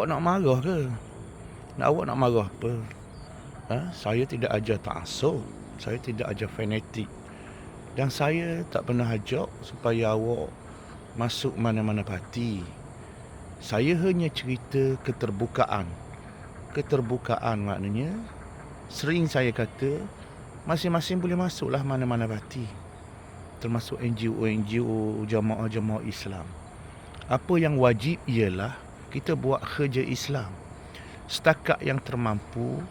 awak nak marah ke? Nak awak nak marah apa? Ha? Saya tidak ajar ta'asub. Saya tidak ajar fanatik. Dan saya tak pernah ajak supaya awak masuk mana-mana parti. Saya hanya cerita keterbukaan. Keterbukaan maknanya sering saya kata masing-masing boleh masuklah mana-mana parti. Termasuk NGO-NGO jamaah-jamaah Islam. Apa yang wajib ialah kita buat kerja Islam. Setakat yang termampu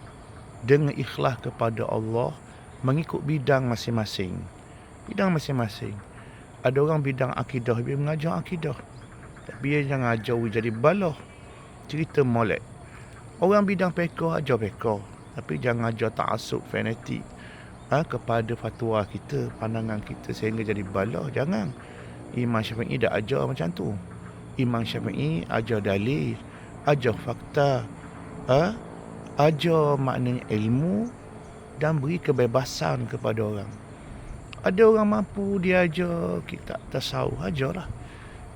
dengan ikhlas kepada Allah mengikut bidang masing-masing. Bidang masing-masing. Ada orang bidang akidah, dia mengajar akidah. Tapi dia jangan ajar jadi baloh. Cerita molek. Orang bidang pekah ajar pekah. Tapi jangan ajar ta'asub fanatik ha, kepada fatwa kita, pandangan kita sehingga jadi baloh. Jangan. Imam Syafi'i dah ajar macam tu. Imam Syafi'i ajar dalil, ajar fakta, ha? ajar maknanya ilmu dan beri kebebasan kepada orang. Ada orang mampu dia ajar kita tasawuf ajarlah.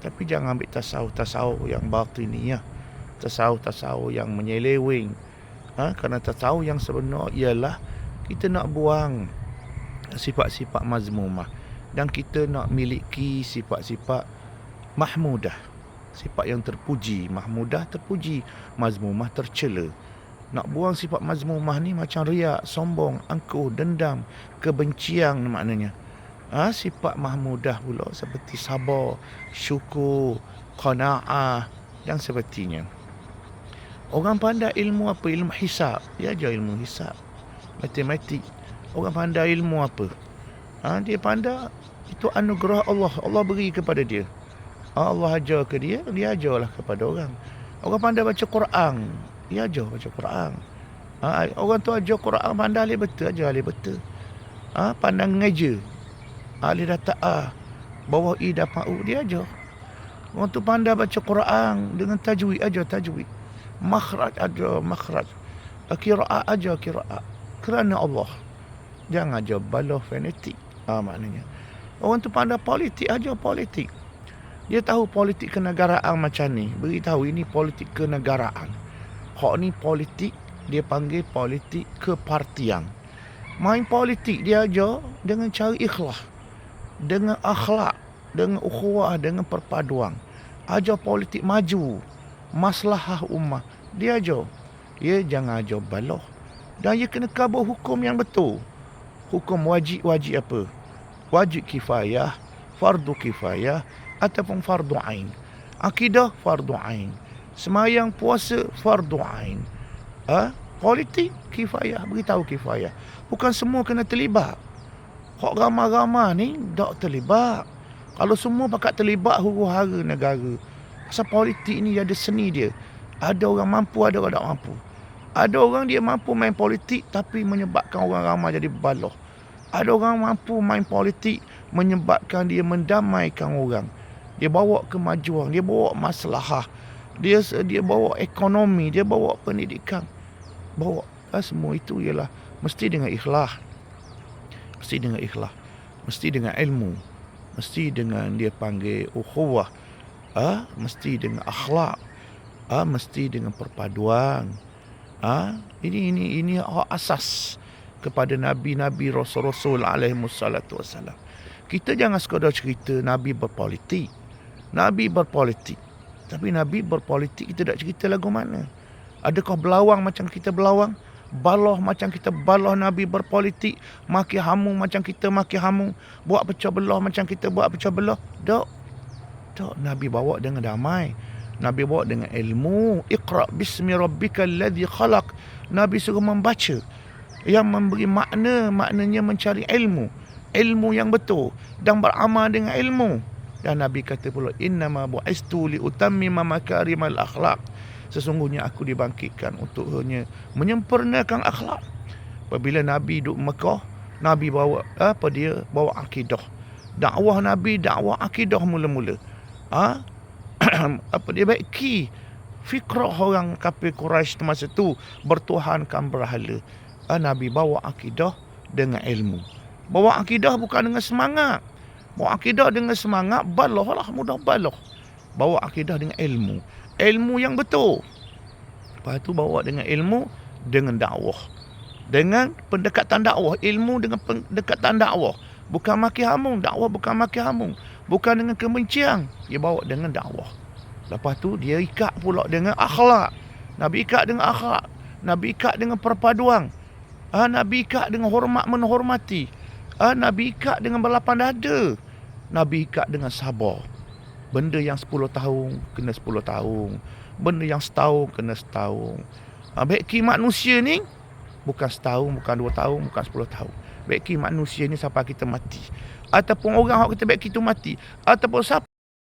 Tapi jangan ambil tasawuf tasawuf yang batini ya. Tasawuf tasawuf yang menyeleweng. Ha? Kerana tasawuf yang sebenar ialah kita nak buang sifat-sifat mazmumah dan kita nak miliki sifat-sifat mahmudah sifat yang terpuji mahmudah terpuji mazmumah tercela. Nak buang sifat mazmumah ni macam riak sombong angkuh dendam kebencian maknanya. Ha, sifat mahmudah pula seperti sabar syukur qanaah yang sepertinya. Orang pandai ilmu apa? Ilmu hisab. Dia ajar ilmu hisab. Matematik. Orang pandai ilmu apa? Ha, dia pandai. Itu anugerah Allah. Allah beri kepada dia Allah ajar ke dia, dia ajarlah kepada orang. Orang pandai baca Quran, dia ajar baca Quran. Ha, orang tu ajar Quran pandai ahli betul, ajar ahli betul. Ha, pandang ngaja. Ahli data A, bawah I dapat U, dia ajar. Orang tu pandai baca Quran dengan tajwid, ajar tajwid. Makhraj ajar makhraj. Kira'at ajar kira'at. Kerana Allah. Jangan ajar baloh fanatik. Ha, maknanya. Orang tu pandai politik, ajar politik. Dia tahu politik kenegaraan macam ni. Beritahu ini politik kenegaraan. Hak ni politik dia panggil politik kepartian. Main politik dia aja dengan cara ikhlas. Dengan akhlak, dengan ukhuwah, dengan perpaduan. Ajar politik maju. Maslahah ummah. Dia aja. Dia jangan aja baloh. Dan dia kena kabur hukum yang betul. Hukum wajib-wajib apa? Wajib kifayah, fardu kifayah, ataupun fardu ain. Akidah fardu ain. Semayang puasa fardu ain. Ha? Politik kifayah, beritahu kifayah. Bukan semua kena terlibat. Kok ramah-ramah ni tak terlibat. Kalau semua pakat terlibat huru-hara negara. Pasal politik ni ada seni dia. Ada orang mampu, ada orang tak mampu. Ada orang dia mampu main politik tapi menyebabkan orang ramai jadi baloh. Ada orang mampu main politik menyebabkan dia mendamaikan orang dia bawa kemajuan, dia bawa masalah, dia dia bawa ekonomi, dia bawa pendidikan. Bawa ha, semua itu ialah mesti dengan ikhlas. Mesti dengan ikhlas. Mesti dengan ilmu. Mesti dengan dia panggil ukhuwah. Ha? Mesti dengan akhlak. Ha? Mesti dengan perpaduan. Ha? Ini ini ini asas kepada nabi-nabi rasul-rasul alaihi wassalam. Kita jangan sekadar cerita nabi berpolitik. Nabi berpolitik. Tapi Nabi berpolitik kita tak cerita lagu mana. Adakah belawang macam kita belawang? Baloh macam kita baloh Nabi berpolitik. Maki hamu macam kita maki hamu. Buat pecah belah macam kita buat pecah belah. Tak. Tak. Nabi bawa dengan damai. Nabi bawa dengan ilmu. Iqra' bismi rabbika alladhi khalaq. Nabi suruh membaca. Yang memberi makna, maknanya mencari ilmu. Ilmu yang betul. Dan beramal dengan ilmu. Dan Nabi kata pula innama bu'istu li utammima makarimal akhlak. Sesungguhnya aku dibangkitkan untuk hanya menyempurnakan akhlak. Apabila Nabi duduk Mekah, Nabi bawa apa dia? Bawa akidah. Dakwah Nabi dakwah akidah mula-mula. Ha? apa dia baik ki fikrah orang kafir Quraisy masa tu bertuhankan berhala. Ha? Nabi bawa akidah dengan ilmu. Bawa akidah bukan dengan semangat. Bawa akidah dengan semangat, baloh lah, mudah baloh. Bawa akidah dengan ilmu. Ilmu yang betul. Lepas tu bawa dengan ilmu dengan dakwah. Dengan pendekatan dakwah, ilmu dengan pendekatan dakwah. Bukan maki hamung, dakwah bukan maki hamung. Bukan dengan kebencian, dia bawa dengan dakwah. Lepas tu dia ikat pula dengan akhlak. Nabi ikat dengan akhlak. Nabi ikat dengan perpaduan. Ah, Nabi ikat dengan hormat menghormati. Ah, Nabi ikat dengan berlapang dada. Nabi ikat dengan sabar. Benda yang 10 tahun kena 10 tahun. Benda yang setahun kena setahun. Ha, beki manusia ni bukan setahun, bukan dua tahun, bukan 10 tahun. Beki manusia ni sampai kita mati. Ataupun orang yang kita beki tu mati. Ataupun siapa